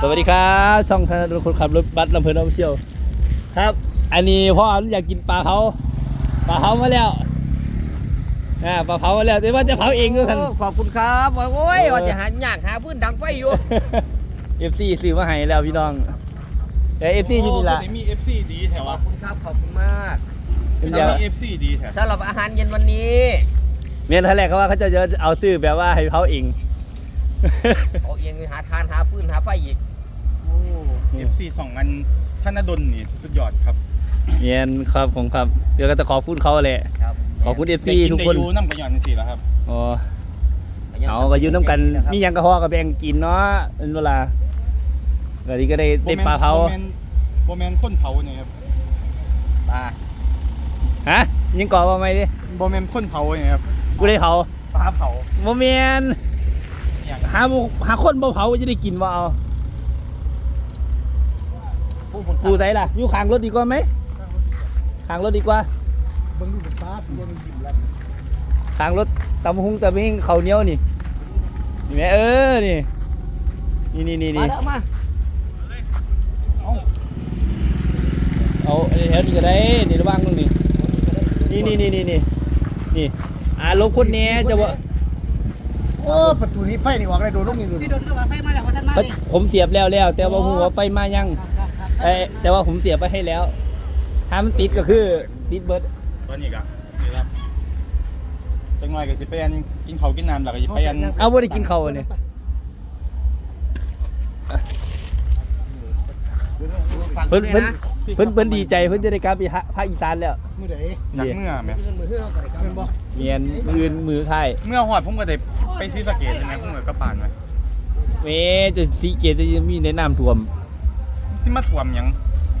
สวัสดีครับช่องธนาดลคนขับรถบัสลำเพลินออฟฟิเชียลครับ อันนี้พ่ออยากกินปลาเผาปลาเผามาแล้วอ่าปลาเผามาแล้วแต่ว่าจะเผาเองด้วยกันโอ้ขอบคุณครับโอ้ยว่าจะหาอยากหาพื้นดังไฟอยู่ เอฟซีซื้อมาให้แล้วพี่น้องแต่เอฟซีอยู่นี่ละโอ้มี FC ดีแถขวอบคุณครับขอบคุณมากเป็นมีจะ FC ดีแถวสำหรับอาหารเย็นวันนี้เมียนท่าแรกเขาว่าเขาจะเอาซื้อแบบว่าให้เผาเอง เอาเองหาทานหาพื้นหาไฟอีกโอ้ FC สองอันธนดลนี่สุดยอดครับเมียนครับผมครับเดี๋ยวก็จะขอพูดเขาแหละ ครับขอบคุณเอฟซีได้ทุกได้คนอยูน้ำกระยอนจังซี่แล้วครับอ๋อเอาก็อยืนน้ำกันมีหยังกระหอกับแบ่งกินเนาะเป็นเวลาก็ดีก็ได้ได้ปลาเผาโบแมนโบแมนคนเผาเนี่ยครับปลาฮะยิงก่อว่าไหมดิโบแมนคนเผาเนี่ยครับกูได้เผาปลาเผาโมเมนอย่างหาบ่หาคนบ่เผาจะได้กินว่าเอา ผู้บุญกูใส่ล่ะ อยู่ข้างรถดีกว่าไหมข้างรถดีกว่าเบิ่งดูเป็นปลาที่ยังกินแล้วข้างรถตำหุงตำหิงเขาวเหนียวนี่นี่แม่เออนี่นี่นี่นี่มานี่เด้อมาเอาอันนี้แถวนี้ก็ได้นี่ระวังตรงนี้นี่นี่นี่นี่นี่นี่อ่าลบคนเนี้ยจะว่าโอ้ประตูนี้ไฟนี่ออกได้โดนลูกนี่ดูพี่โดนเข้ามาไฟมาแล้วว่าท่านมาเอ้ยนี่ผมเสียบแล้วแล้ว แต่ว่าหัวไฟมายังครับครับ เอ้ยแต่ว่าผมเสียบไปให้แล้ว ถ้ามันติดก็คือติดเบิร์ดตอนนี้ก็นี่ครับจังหน่อยก็สิไปอันกินข้าวกินน้ำแล้วก็สิไปอันเอาบ่ได้กินข้าวเนี่ยฟังเพิ่นเพิ่เพิ่นเพิ่นเพิ่นดีใจเพิ่นจะได้กลับไปภาคอีสานแล้วมือไหนจากนี่เมื่อแหมเงินมือเฮือกอะไรกันเงินบ่เมียนมือนมือไทายเมื่อหอดผมก็ได้ไปซีสะเกตใช่ไหมผมก็กลับบ้านไว้เมจะสีเกตจะมีแนะนำท่วม สิมาท่วมหยัง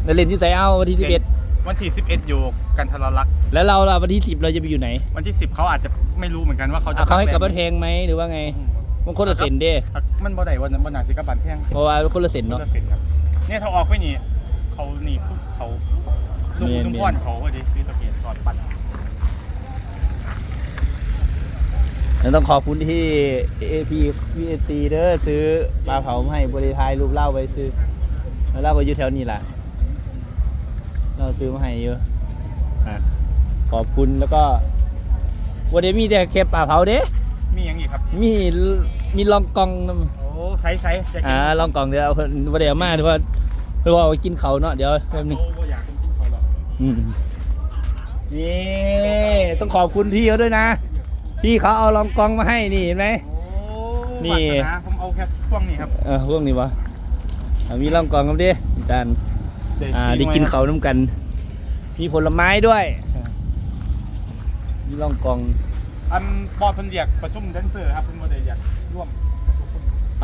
แล้วเล่นที่ไสเอาวันที่11วันที่ 11 อยู่กันทรลักษณ์แล้วเราล่ะวันที่10เราจะไปอยู่ไหนวันที่ 10 เขาอาจจะไม่รู้เหมือนกันว่าเขาจะเอาเขาให้กลับบ้านแพแพงไหมหรือว่าไงมันคนละเซนเด้มันบ่ได้วันวันนั้นสิกลับบ้านแพงเพราะว่ามันคนละเซนคนเนาะละเส้นครับเนี่ยถ้าออกไปนี่เขานี่ปุ๊บเขาลุงเมียนลุงเมียนพ่อนเขาพอดีซีสะเกตก่อนปั่นแล้วต้องขอบคุณที่ AP VSC เด้อซื้อปลาเผามาให้บริทายรูปเล่าไปซื้อ แล้วเราก็อยู่แถวนี้ล่ะเราซื้อมาให้เยอะอะขอบคุณแล้วก็วันนี้มีแต่แค่ปลาเผาเด้ มีอย่างอีกครับ มีมีลองกองนโอ้ไซส์ไซส์อยากำกิอ่านลองกองเดี๋ยวเอาวันเดี๋ยวมาเดี๋ยวว่าเดี๋ยวว่าเอาไปกินเขาวเนาะเดี๋ยวแป๊บนึงโอ้บ่อยากกินเขาหรอกอืมนี่ต้องขอบคุณพี่เขาด้วยนะ พี่เขาเอาลองกองมาให้นี่เห็นไหมโอ้นี่วาสนาผมเอาแค่ช่วงนี้ครับเออพวกนี้วะ อะมีลองกองกันดิอาจารย์อ่าได้กินเขาวน้ำกัน มีผลไม้ด้วย มีลองกองอันบอดเพิ่นเรียกประชุมแดนเซอร์ครับเพิ่นบ่ได้อยากร่วม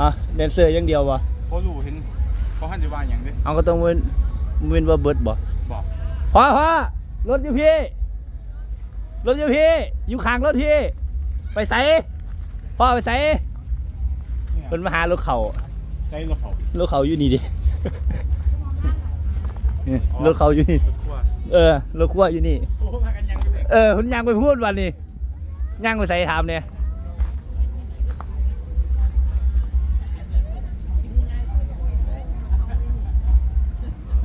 อะแดนเซอร์อย่างเดียววะบ่รู้เห็นเขาหันจะว่าหยังเด้เอาก็ต้องเว้นเว้นว่าเบิร์ดบ่บอกพ่อพ่อรถอยู่พี่รถอยู่พี่ อยู่ข้างรถพี่ ไปใส่พ่อไปใส่เนี่ยเป็นมาหารถเขา ใจรถเขารถเขาอยู่นี่ดิเนี่ยรถเขาอยู่นี่รถทัวร์เออรถขั้วอยู่นี่ โอ้พากันยังอยู่เลยเออคุณยังไปพูดวันนี้ยังไปใส่ถามเนี่ย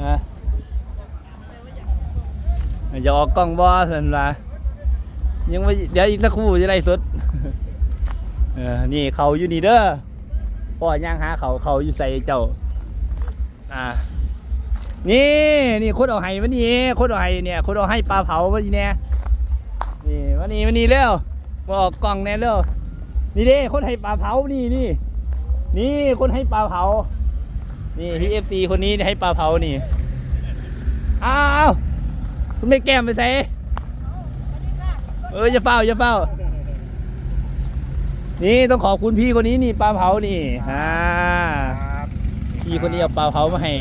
ฮะอย่าออกกล้องบอสันละยังไม่เดี๋ยวอีกสักครู่จะไล่สดเออ นี่เขาอยู่นี่เด้อ พ่อย่างหาเขาเขาอยู่ใส่เจ้า อ่า นี่นี่คนเอาไห้วันนี้คนเอาไห้เนี่ยคนเอาให้ปลาเผาวันนี้เนี่ยนี่วันนี้วันนี้เร็วมาออกกล่องแน่เร็วนี่เด้คนให้ปลาเผานี่นี่นี่คนให้ปลาเผา นี่พี่เอฟซีคนนี้ให้ปลาเผานี่อ้าวคุณไม่แก้มไปใส่เอออย่าเฝ้าอย่าเฝ้า นี่ต้องขอบคุณพี่คนนี้นี่ปลาเผานี่อ่าพี่คนนี้เอาปลาเผามาให้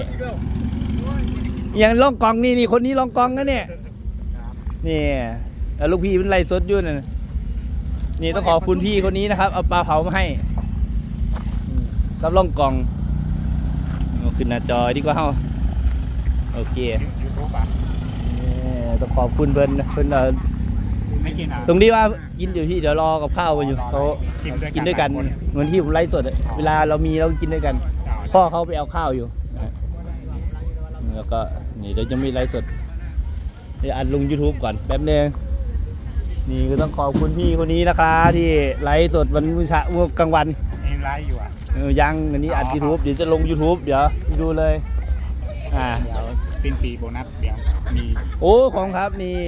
อย่างล่องกองนี่นี่คนนี้ล่องกองนะเนี่ยนี่แล้วลูกพี่เป็นไรสดอยุ่นะนี่ต้องขอบคุณพี่คนนี้นะครับเอาปลาเผามาให้อืมรับล่องกองเอาขึ้นหน้าจอดีกว่าเฮาโอเคยูทูบอะนี่ต้องขอบคุณเพิ่นนะเพิ่นเอ่อ ไม่กินอะตรงนี้ว่ากินอยู่พี่เดี๋ยวรอกับข้าวมาอยู่เขากินด้วยกันเหมือนที่ผมไลฟ์สดอะเวลาเรามีเรากินด้วยกันอ่าพ่อเขาไปเอาข้าวอยู่นะแล้วก็นี่เดี๋ยวจะมีไลฟ์สดเดี๋ยวอัดลง YouTube ก่อนแป๊บนึงนี่ก็ต้องขอบคุณพี่คนนี้นะคะที่ไลฟ์สดวันมื้อเช้ามื้อกลางวันนี่ไลฟ์อยู่อะเออยังอันนี้อัด YouTube เดี๋ยวจะลง YouTube เดี๋ยวดูเลยอ่าเดี๋ยวสิ้นปีโบนัสเดี๋ยวมีโอ้ของครับนี่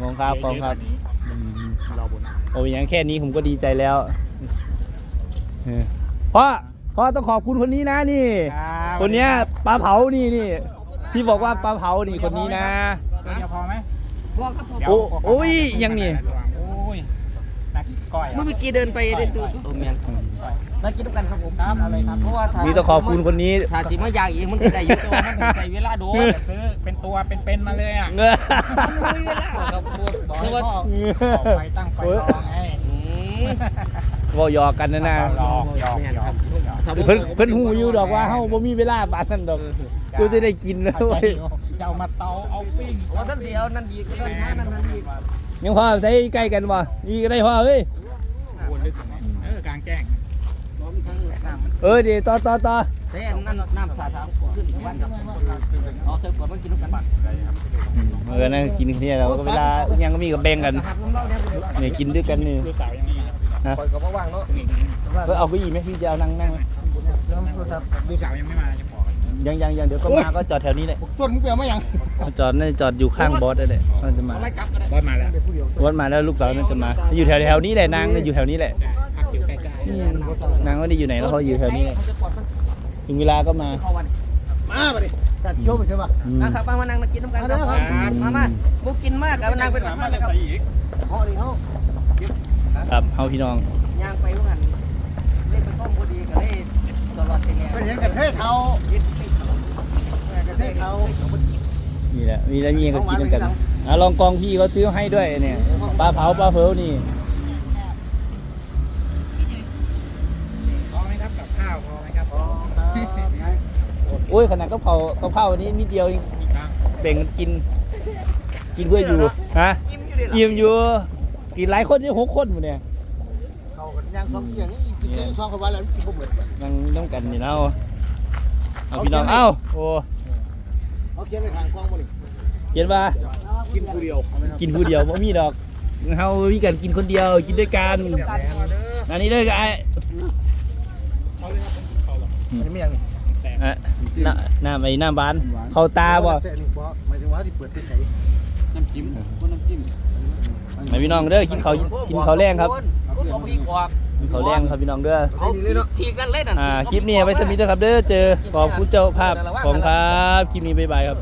งงครับของครับเยอะๆกว่านี้อืมรอโบนัสโอ้ยยังแค่นี้ผมก็ดีใจแล้วเออพ่อพ่อต้องขอบคุณคนนี้นะนี่ คนเนี้ยปลาเผานี่นี่ที่บอกว่าปลาเผานี่คนนี้นะตัวเดียวพอไหมพ่อครับผมเดี๋ยวโอ้พวกโอ้ยยังนี่โอ้ยนักก้อยเมื่อกี้เดินไปเดินดูโอ้เมียน มากินด้วยกันครับผมครับอะไรครับเพราะว่าถ้านี่ต้องขอบคุณคนนี้ถ้าสิมาอยากอีกมันก็ได้อยู่แต่ว่ามันใส่เวลาโดนจะซื้อเป็นตัวเป็นๆมาเลยอะเงอมันไม่มีเวลาครับพวกบอกเพให้ราะว่าพ่อออกไปตั้งไฟรอไงอืมบอกหยอกกันนะนะหยอกหยอกหยอกหยอกถ้าบ่เพิ่นเพิ่นหูอยู่ดอกว่าเฮาบ่มีเวลาบาดนั้นดอกกูจะได้กินแล้วเข้าใจเว้ยอยู่จะเอามาเตาเอาปิ้งว่าท่านเดียวนั่นดีก็ได้นั่นนั่นดียังพอใส่ใกล้กันบ่นี่ก็ได้พอเฮ้ยวนลึกถึงไหนเออกลางแจ้ง เออเดี๋ยวต่อต่อต่อแต่นั่นน้ำสาธารณะขึ้นวันครับเอาเสิร์ฟก่อนมากินด้วยกันเออนั่งกินเนี่ยเราก็เวลายังก็มีกับแบ่งกันหักน้ำเล่าเนี่ยนี่กินด้วยกันนี่ลูกสาวยังไม่มานะคอยก็บ่ว่างเนาะเออเอาไปอีกไหมพี่จะเอานั่งนั่งไหมลูกสาวยังไม่มาจะบอกยังยังยังเดี๋ยวก็มาก็จอดแถวนี้แหละต้นมึงเปลี่ยนมายังจอดน่าจะจอดอยู่ข้างบอสได้แหละน่าจะมาไม่กลับก็ได้บอสมาแล้วบอสมาแล้วลูกสาวน่าจะมาอยู่แถวแถวนี้แหละนางน่ะอยู่แถวนี้แหละ นางไม่ได้อยู่ไหนแล้วเขาอยู่แถวนี้แหละเขาจะปลอดมันถึงเวลาก็มาเข้าวันมาไปดิจัดโชว์ไปใช่ป่ะอืมนะครับมานั่งมากินน้ำกันครับมามาบุกินมากกับนั่งเป็นแบบนั้นครับเขาดิเขาครับเฮาพี่น้องย่างไปว่างันเล่นไปต้มพอดีก็ได้ตลอดไปไงเป็นยังกระเทยเขากระเทยเขานี่แหละมีแล้วมีก็กินด้วยกันอะลองกองพี่เขาซื้อให้ด้วยเนี่ยปลาเผาปลาเผานี่ โอ้ยขนาดกะเพรากะเพราวันนี้นิดเดียวเองอีกครั้งแบ่งกันกิน กินเพื่ออยู่ฮะอิ่มอยู่ดิอิ่มอยู่กินหลายคนนี่หกคนหมดเนี่ยเขากันย่างสองอย่างนี้กินเรื่องสองเขาไว้แล้วกินบ่เบิดนั่งน้ำกันนี่เนาะเอาพี่น้องเอ้าโอ้เขาเขียนในทางกล้องบ่นี่เห็นป่ะกินผู้เดียว กินผู้เดียวบ่มีดอกเฮามีกันกินคนเดียว กินด้วยกันอันนี้ด้วยกันไอ้อันนี้ไม่ยังนี่แสบ อะหน้าหน้าไอ้หน้าบ้านเข้าตาบ่แซ่นี่บ่หมายถึงว่าที่เปิดที่ใส่น้ำจิ้มคนน้ำจิ้มให้พี่น้องเด้อกินข้าวกินข้าวแรงครับคุณเอาพีกออกกินข้าวแรงครับพี่น้องเด้อ เอาสีกันเลยนั่นอ่าคลิปนี้เอาไว้สมิธนะครับเด้อเจอขอบคุณเจ้าภาพของครับคลิปนี้บ๊ายบายครับ